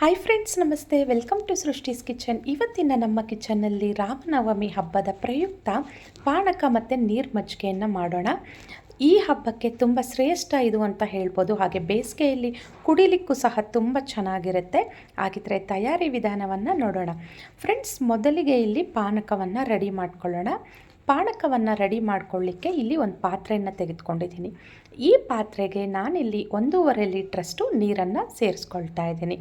Hi friends namaste. Welcome to Srushti's kitchen ಇವತ್ತಿನ ನಮ್ಮ ಕಿಚನ್ನಲ್ಲಿ ರಾಮನವಮಿ ಹಬ್ಬದ ಪ್ರಯುಕ್ತ ಪಾನಕ ಮತ್ತು ನೀರು ಮಜ್ಜಿಗೆಯನ್ನು ಮಾಡೋಣ. ಈ ಹಬ್ಬಕ್ಕೆ ತುಂಬ ಶ್ರೇಷ್ಠ ಇದು ಅಂತ ಹೇಳ್ಬೋದು. ಹಾಗೆ ಬೇಸಿಗೆಯಲ್ಲಿ ಕುಡಿಲಿಕ್ಕೂ ಸಹ ತುಂಬ ಚೆನ್ನಾಗಿರುತ್ತೆ. ಹಾಗಿದ್ರೆ ತಯಾರಿ ವಿಧಾನವನ್ನು ನೋಡೋಣ. ಫ್ರೆಂಡ್ಸ್ ಮೊದಲಿಗೆ ಇಲ್ಲಿ ಪಾನಕವನ್ನು ರೆಡಿ ಮಾಡ್ಕೊಳ್ಳೋಣ. ಪಾನಕವನ್ನು ರೆಡಿ ಮಾಡ್ಕೊಳ್ಳಿಕ್ಕೆ ಇಲ್ಲಿ ಒಂದು ಪಾತ್ರೆಯನ್ನು ತೆಗೆದುಕೊಂಡಿದ್ದೀನಿ. ಈ ಪಾತ್ರೆಗೆ ನಾನಿಲ್ಲಿ ಒಂದೂವರೆ ಲೀಟ್ರಷ್ಟು ನೀರನ್ನು ಸೇರಿಸ್ಕೊಳ್ತಾ ಇದ್ದೀನಿ.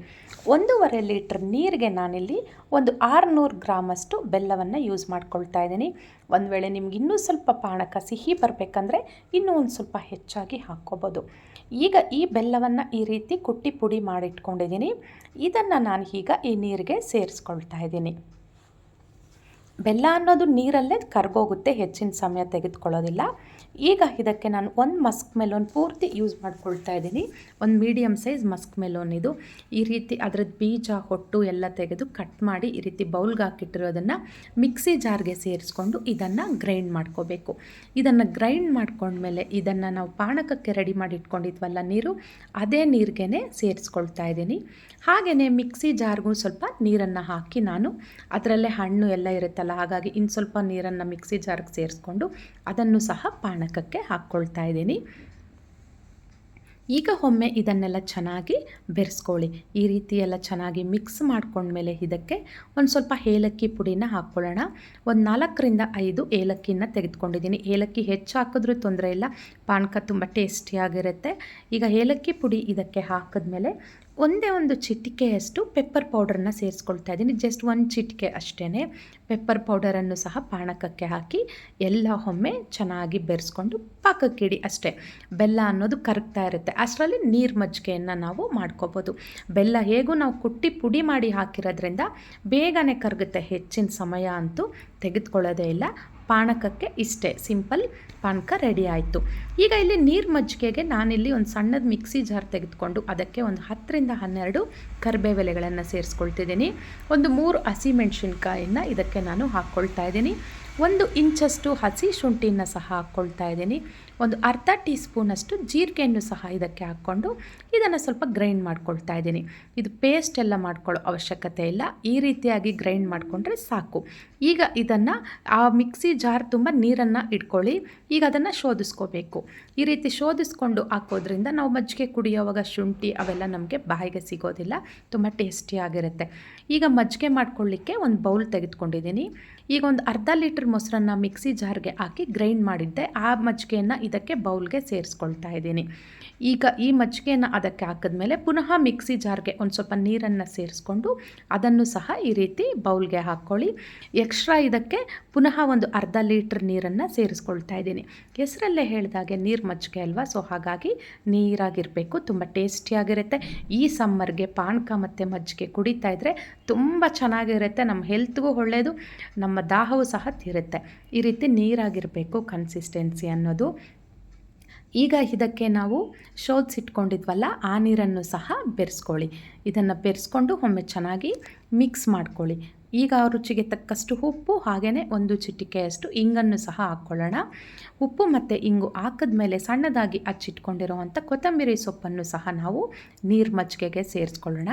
ಒಂದೂವರೆ ಲೀಟ್ರ್ ನೀರಿಗೆ ನಾನಿಲ್ಲಿ ಒಂದು ಆರುನೂರು ಗ್ರಾಮಷ್ಟು ಬೆಲ್ಲವನ್ನು ಯೂಸ್ ಮಾಡ್ಕೊಳ್ತಾ ಇದ್ದೀನಿ. ಒಂದು ವೇಳೆ ನಿಮ್ಗೆ ಇನ್ನೂ ಸ್ವಲ್ಪ ಪಾನಕ ಸಿಹಿ ಬರಬೇಕಂದ್ರೆ ಇನ್ನೂ ಒಂದು ಸ್ವಲ್ಪ ಹೆಚ್ಚಾಗಿ ಹಾಕ್ಕೋಬೋದು. ಈಗ ಈ ಬೆಲ್ಲವನ್ನು ಈ ರೀತಿ ಕುಟ್ಟಿ ಪುಡಿ ಮಾಡಿಟ್ಕೊಂಡಿದ್ದೀನಿ. ಇದನ್ನು ನಾನು ಈಗ ಈ ನೀರಿಗೆ ಸೇರಿಸ್ಕೊಳ್ತಾ ಇದ್ದೀನಿ. ಬೆಲ್ಲ ಅನ್ನೋದು ನೀರಲ್ಲೇ ಕರ್ಗೋಗುತ್ತೆ ಹೆಚ್ಚಿನ ಸಮಯ ತೆಗೆದುಕೊಳ್ಳೋದಿಲ್ಲ. ಈಗ ಇದಕ್ಕೆ ನಾನು ಒಂದು ಮಸ್ಕ್ ಮೆಲೋನ್ ಪೂರ್ತಿ ಯೂಸ್ ಮಾಡ್ಕೊಳ್ತಾ ಇದ್ದೀನಿ. ಒಂದು ಮೀಡಿಯಮ್ ಸೈಜ್ ಮಸ್ಕ್ ಮೆಲೋನ್ ಇದು. ಈ ರೀತಿ ಅದರದ್ದು ಬೀಜ, ಹೊಟ್ಟು ಎಲ್ಲ ತೆಗೆದು ಕಟ್ ಮಾಡಿ ಈ ರೀತಿ ಬೌಲ್ಗೆ ಹಾಕಿಟ್ಟಿರೋದನ್ನು ಮಿಕ್ಸಿ ಜಾರ್ಗೆ ಸೇರಿಸ್ಕೊಂಡು ಇದನ್ನು ಗ್ರೈಂಡ್ ಮಾಡ್ಕೋಬೇಕು. ಇದನ್ನು ಗ್ರೈಂಡ್ ಮಾಡ್ಕೊಂಡ್ಮೇಲೆ ಇದನ್ನು ನಾವು ಪಾನಕಕ್ಕೆ ರೆಡಿ ಮಾಡಿ ಇಟ್ಕೊಂಡಿದ್ವಲ್ಲ ನೀರು, ಅದೇ ನೀರಿಗೆ ಸೇರಿಸ್ಕೊಳ್ತಾ ಇದ್ದೀನಿ. ಹಾಗೆಯೇ ಮಿಕ್ಸಿ ಜಾರ್ಗೂ ಸ್ವಲ್ಪ ನೀರನ್ನು ಹಾಕಿ ನಾನು ಅದರಲ್ಲೇ ಹಣ್ಣು ಎಲ್ಲ ಇರುತ್ತಲ್ಲ, ಹಾಗಾಗಿ ಇನ್ನು ಸ್ವಲ್ಪ ನೀರನ್ನು ಮಿಕ್ಸಿ ಜಾರ್ಗೆ ಸೇರಿಸ್ಕೊಂಡು ಅದನ್ನು ಸಹ ಪಾನಕಕ್ಕೆ ಹಾಕ್ಕೊಳ್ತಾ ಇದ್ದೀನಿ. ಈಗ ಒಮ್ಮೆ ಇದನ್ನೆಲ್ಲ ಚೆನ್ನಾಗಿ ಬೆರೆಸ್ಕೊಳ್ಳಿ. ಈ ರೀತಿ ಎಲ್ಲ ಚೆನ್ನಾಗಿ ಮಿಕ್ಸ್ ಮಾಡ್ಕೊಂಡ್ಮೇಲೆ ಇದಕ್ಕೆ ಒಂದು ಸ್ವಲ್ಪ ಏಲಕ್ಕಿ ಪುಡಿನ ಹಾಕ್ಕೊಳ್ಳೋಣ. ಒಂದು ನಾಲ್ಕರಿಂದ ಐದು ಏಲಕ್ಕಿನ ತೆಗೆದುಕೊಂಡಿದ್ದೀನಿ. ಏಲಕ್ಕಿ ಹೆಚ್ಚು ಹಾಕಿದ್ರೂ ತೊಂದರೆ ಇಲ್ಲ. ಪಾನಕ ತುಂಬ ಟೇಸ್ಟಿಯಾಗಿರುತ್ತೆ. ಈಗ ಏಲಕ್ಕಿ ಪುಡಿ ಇದಕ್ಕೆ ಹಾಕಿದ್ಮೇಲೆ ಒಂದೇ ಒಂದು ಚಿಟಿಕೆಯಷ್ಟು ಪೆಪ್ಪರ್ ಪೌಡರನ್ನ ಸೇರಿಸ್ಕೊಳ್ತಾ ಇದ್ದೀನಿ. ಜಸ್ಟ್ ಒಂದು ಚಿಟಿಕೆ ಅಷ್ಟೇ ಪೆಪ್ಪರ್ ಪೌಡರನ್ನು ಸಹ ಪಾನಕಕ್ಕೆ ಹಾಕಿ ಎಲ್ಲ ಒಮ್ಮೆ ಚೆನ್ನಾಗಿ ಬೆರೆಸ್ಕೊಂಡು ಪಾಕಕ್ಕಿಡಿ ಅಷ್ಟೇ. ಬೆಲ್ಲ ಅನ್ನೋದು ಕರಗ್ತಾ ಇರುತ್ತೆ. ಅಷ್ಟರಲ್ಲಿ ನೀರು ಮಜ್ಜಿಗೆಯನ್ನು ನಾವು ಮಾಡ್ಕೋಬೋದು. ಬೆಲ್ಲ ಹೇಗೂ ನಾವು ಕುಟ್ಟಿ ಪುಡಿ ಮಾಡಿ ಹಾಕಿರೋದ್ರಿಂದ ಬೇಗನೆ ಕರಗುತ್ತೆ. ಹೆಚ್ಚಿನ ಸಮಯ ಅಂತೂ ತೆಗೆದುಕೊಳ್ಳೋದೇ ಇಲ್ಲ. ಪಾನಕಕ್ಕೆ ಇಷ್ಟೇ. ಸಿಂಪಲ್ ಪಾನಕ ರೆಡಿ ಆಯಿತು. ಈಗ ಇಲ್ಲಿ ನೀರು ಮಜ್ಜಿಗೆಗೆ ನಾನಿಲ್ಲಿ ಒಂದು ಸಣ್ಣದ ಮಿಕ್ಸಿ ಜಾರ್ ತೆಗೆದುಕೊಂಡು ಅದಕ್ಕೆ ಒಂದು ಹತ್ತರಿಂದ ಹನ್ನೆರಡು ಕರ್ಬೇವೆಲೆಗಳನ್ನು ಸೇರಿಸ್ಕೊಳ್ತಿದ್ದೀನಿ. ಒಂದು ಮೂರು ಹಸಿಮೆಣ್ಸಿನ್ಕಾಯನ್ನು ಇದಕ್ಕೆ ನಾನು ಹಾಕ್ಕೊಳ್ತಾ ಇದ್ದೀನಿ. ಒಂದು ಇಂಚಷ್ಟು ಹಸಿ ಶುಂಠಿಯನ್ನು ಸಹ ಹಾಕ್ಕೊಳ್ತಾ ಇದ್ದೀನಿ. ಒಂದು ಅರ್ಧ ಟೀ ಸ್ಪೂನಷ್ಟು ಜೀರಿಗೆಯನ್ನು ಸಹ ಇದಕ್ಕೆ ಹಾಕ್ಕೊಂಡು ಇದನ್ನು ಸ್ವಲ್ಪ ಗ್ರೈಂಡ್ ಮಾಡ್ಕೊಳ್ತಾ ಇದ್ದೀನಿ. ಇದು ಪೇಸ್ಟ್ ಎಲ್ಲ ಮಾಡ್ಕೊಳ್ಳೋ ಅವಶ್ಯಕತೆ ಇಲ್ಲ. ಈ ರೀತಿಯಾಗಿ ಗ್ರೈಂಡ್ ಮಾಡಿಕೊಂಡ್ರೆ ಸಾಕು. ಈಗ ಇದನ್ನು, ಆ ಮಿಕ್ಸಿ ಜಾರ್ ತುಂಬ ನೀರನ್ನು ಇಟ್ಕೊಳ್ಳಿ. ಈಗ ಅದನ್ನು ಶೋಧಿಸ್ಕೋಬೇಕು. ಈ ರೀತಿ ಶೋಧಿಸ್ಕೊಂಡು ಹಾಕೋದ್ರಿಂದ ನಾವು ಮಜ್ಜಿಗೆ ಕುಡಿಯೋವಾಗ ಶುಂಠಿ ಅವೆಲ್ಲ ನಮಗೆ ಬಾಯಿಗೆ ಸಿಗೋದಿಲ್ಲ. ತುಂಬ ಟೇಸ್ಟಿಯಾಗಿರುತ್ತೆ. ಈಗ ಮಜ್ಜಿಗೆ ಮಾಡ್ಕೊಳ್ಳಿಕ್ಕೆ ಒಂದು ಬೌಲ್ ತೆಗೆದುಕೊಂಡಿದ್ದೀನಿ. ಈಗ ಒಂದು ಅರ್ಧ ಲೀಟ್ರ್ ಮೊಸರನ್ನು ಮಿಕ್ಸಿ ಜಾರ್ಗೆ ಹಾಕಿ ಗ್ರೈಂಡ್ ಮಾಡಿದ್ದೆ. ಆ ಮಜ್ಜಿಗೆಯನ್ನು ಇದಕ್ಕೆ ಬೌಲ್ಗೆ ಸೇರಿಸ್ಕೊಳ್ತಾ ಇದ್ದೀನಿ. ಈಗ ಈ ಮಜ್ಜಿಗೆಯನ್ನು ಅದಕ್ಕೆ ಹಾಕಿದ್ಮೇಲೆ ಪುನಃ ಮಿಕ್ಸಿ ಜಾರ್ಗೆ ಒಂದು ಸ್ವಲ್ಪ ನೀರನ್ನು ಸೇರಿಸ್ಕೊಂಡು ಅದನ್ನು ಸಹ ಈ ರೀತಿ ಬೌಲ್ಗೆ ಹಾಕ್ಕೊಳ್ಳಿ. ಎಕ್ಸ್ಟ್ರಾ ಇದಕ್ಕೆ ಪುನಃ ಒಂದು ಅರ್ಧ ಲೀಟ್ರ್ ನೀರನ್ನು ಸೇರಿಸ್ಕೊಳ್ತಾ ಇದ್ದೀನಿ. ಹೆಸರಲ್ಲೇ ಹೇಳಿದಾಗೆ ನೀರು ಮಜ್ಜಿಗೆ ಅಲ್ವಾ? ಸೊ ಹಾಗಾಗಿ ನೀರಾಗಿರಬೇಕು, ತುಂಬ ಟೇಸ್ಟಿಯಾಗಿರುತ್ತೆ. ಈ ಸಮ್ಮರ್ಗೆ ಪಾನಕ ಮತ್ತು ಮಜ್ಜಿಗೆ ಕುಡಿತಾ ಇದ್ದರೆ ತುಂಬ ಚೆನ್ನಾಗಿರುತ್ತೆ. ನಮ್ಮ ಹೆಲ್ತ್ಗೂ ಒಳ್ಳೆಯದು ನಮ್ಮ ದಾಹವು ಸಹ ತೀರುತ್ತೆ ಈ ರೀತಿ ನೀರಾಗಿರಬೇಕು ಕನ್ಸಿಸ್ಟೆನ್ಸಿ ಅನ್ನೋದು. ಈಗ ಇದಕ್ಕೆ ನಾವು ಶೋಧಿಸಿಟ್ಕೊಂಡಿದ್ವಲ್ಲ ಆ ನೀರನ್ನು ಸಹ ಬೆರೆಸ್ಕೊಳ್ಳಿ. ಇದನ್ನು ಬೆರೆಸ್ಕೊಂಡು ಒಮ್ಮೆ ಚೆನ್ನಾಗಿ ಮಿಕ್ಸ್ ಮಾಡ್ಕೊಳ್ಳಿ. ಈಗ ರುಚಿಗೆ ತಕ್ಕಷ್ಟು ಉಪ್ಪು ಹಾಗೆಯೇ ಒಂದು ಚಿಟಿಕೆಯಷ್ಟು ಇಂಗನ್ನು ಸಹ ಹಾಕ್ಕೊಳ್ಳೋಣ. ಉಪ್ಪು ಮತ್ತು ಇಂಗು ಹಾಕಿದ್ಮೇಲೆ ಸಣ್ಣದಾಗಿ ಹಚ್ಚಿಟ್ಕೊಂಡಿರುವಂಥ ಕೊತ್ತಂಬರಿ ಸೊಪ್ಪನ್ನು ಸಹ ನಾವು ನೀರು ಮಜ್ಜಿಗೆಗೆ ಸೇರಿಸ್ಕೊಳ್ಳೋಣ.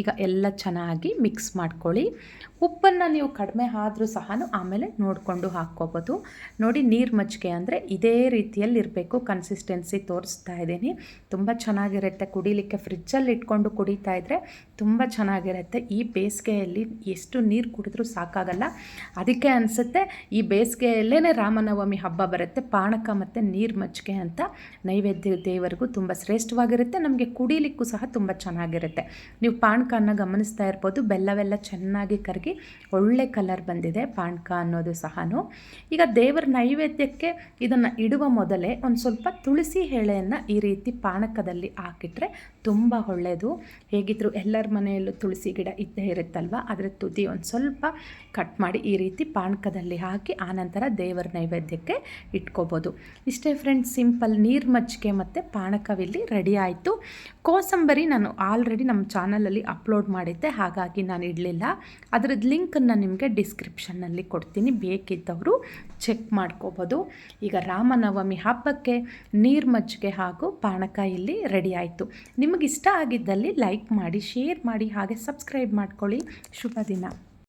ಈಗ ಎಲ್ಲ ಚೆನ್ನಾಗಿ ಮಿಕ್ಸ್ ಮಾಡ್ಕೊಳ್ಳಿ. ಉಪ್ಪನ್ನು ನೀವು ಕಡಿಮೆ ಆದರೂ ಸಹ ಆಮೇಲೆ ನೋಡಿಕೊಂಡು ಹಾಕ್ಕೋಬೋದು. ನೋಡಿ, ನೀರು ಮಜ್ಜಿಗೆ ಅಂದರೆ ಇದೇ ರೀತಿಯಲ್ಲಿ ಇರಬೇಕು ಕನ್ಸಿಸ್ಟೆನ್ಸಿ ತೋರಿಸ್ತಾ ಇದ್ದೀನಿ. ತುಂಬ ಚೆನ್ನಾಗಿರುತ್ತೆ. ಕುಡಿಲಿಕ್ಕೆ ಫ್ರಿಜ್ಜಲ್ಲಿ ಇಟ್ಕೊಂಡು ಕುಡಿತಾ ಇದ್ದರೆ ತುಂಬ ಚೆನ್ನಾಗಿರುತ್ತೆ. ಈ ಬೇಸಿಗೆಯಲ್ಲಿ ಎಷ್ಟು ನೀರು ಕುಡಿದ್ರೂ ಸಾಕಾಗಲ್ಲ. ಅದಕ್ಕೆ ಅನಿಸುತ್ತೆ, ಈ ಬೇಸಿಗೆಯಲ್ಲೇ ರಾಮನವಮಿ ಹಬ್ಬ ಬರುತ್ತೆ. ಪಾನಕ ಮತ್ತು ನೀರು ಮಜ್ಜಿಗೆ ಅಂತ ನೈವೇದ್ಯ ದೇವರಿಗೂ ತುಂಬ ಶ್ರೇಷ್ಠವಾಗಿರುತ್ತೆ. ನಮಗೆ ಕುಡಿಲಿಕ್ಕೂ ಸಹ ತುಂಬ ಚೆನ್ನಾಗಿರುತ್ತೆ. ನೀವು ಪಾನಕನ ಗಮನಿಸ್ತಾ ಇರ್ಬೋದು. ಬೆಲ್ಲವೆಲ್ಲ ಚೆನ್ನಾಗಿ ಕರಗಿ ಒಳ್ಳೆ ಕಲರ್ ಬಂದಿದೆ ಪಾನಕ ಅನ್ನೋದು ಸಹ ಈಗ ದೇವರ ನೈವೇದ್ಯಕ್ಕೆ ಇದನ್ನು ಇಡುವ ಮೊದಲೇ ಒಂದು ಸ್ವಲ್ಪ ತುಳಸಿ ಎಳೆಯನ್ನು ಈ ರೀತಿ ಪಾನಕದಲ್ಲಿ ಹಾಕಿಟ್ರೆ ತುಂಬ ಒಳ್ಳೆಯದು ಹೇಗಿದ್ದರೂ ಎಲ್ಲರ ಮನೆಯಲ್ಲೂ ತುಳಸಿ ಗಿಡ ಇದ್ದೇ ಇರುತ್ತಲ್ವ? ಅದರ ತುದಿ ಒಂದು ಸ್ವಲ್ಪ ಕಟ್ ಮಾಡಿ ಈ ರೀತಿ ಪಾನಕದಲ್ಲಿ ಹಾಕಿ ಆನಂತರ ದೇವರ ನೈವೇದ್ಯಕ್ಕೆ ಇಟ್ಕೋಬೋದು. ಇಷ್ಟೇ ಫ್ರೆಂಡ್ಸ್ ಸಿಂಪಲ್ ನೀರು ಮಜ್ಜಿಗೆ ಮತ್ತು ಪಾನಕವಿಲ್ಲಿ ರೆಡಿ ಆಯಿತು. ಕೋಸಂಬರಿ ನಾನು ಆಲ್ರೆಡಿ ನಮ್ಮ ಚಾನಲಲ್ಲಿ ಅಪ್ಲೋಡ್ ಮಾಡಿದ್ದೆ, ಹಾಗಾಗಿ ನಾನು ಇಡಲಿಲ್ಲ. ಅದರದ್ದು ಲಿಂಕನ್ನು ನಿಮಗೆ ಡಿಸ್ಕ್ರಿಪ್ಷನ್ನಲ್ಲಿ ಕೊಡ್ತೀನಿ, ಬೇಕಿದ್ದವರು ಚೆಕ್ ಮಾಡ್ಕೋಬೋದು. ಈಗ ರಾಮನವಮಿ ಹಬ್ಬಕ್ಕೆ ನೀರು ಮಜ್ಜಿಗೆ ಹಾಗೂ ಪಾನಕ ಇಲ್ಲಿ ರೆಡಿ ಆಯಿತು. ನಿಮಗಿಷ್ಟ ಆಗಿದ್ದಲ್ಲಿ ಲೈಕ್ ಮಾಡಿ ಶೇರ್ ಮಾಡಿ, ಹಾಗೆ ಸಬ್ಸ್ಕ್ರೈಬ್ ಮಾಡ್ಕೊಳ್ಳಿ. ಶುಭ ದಿನ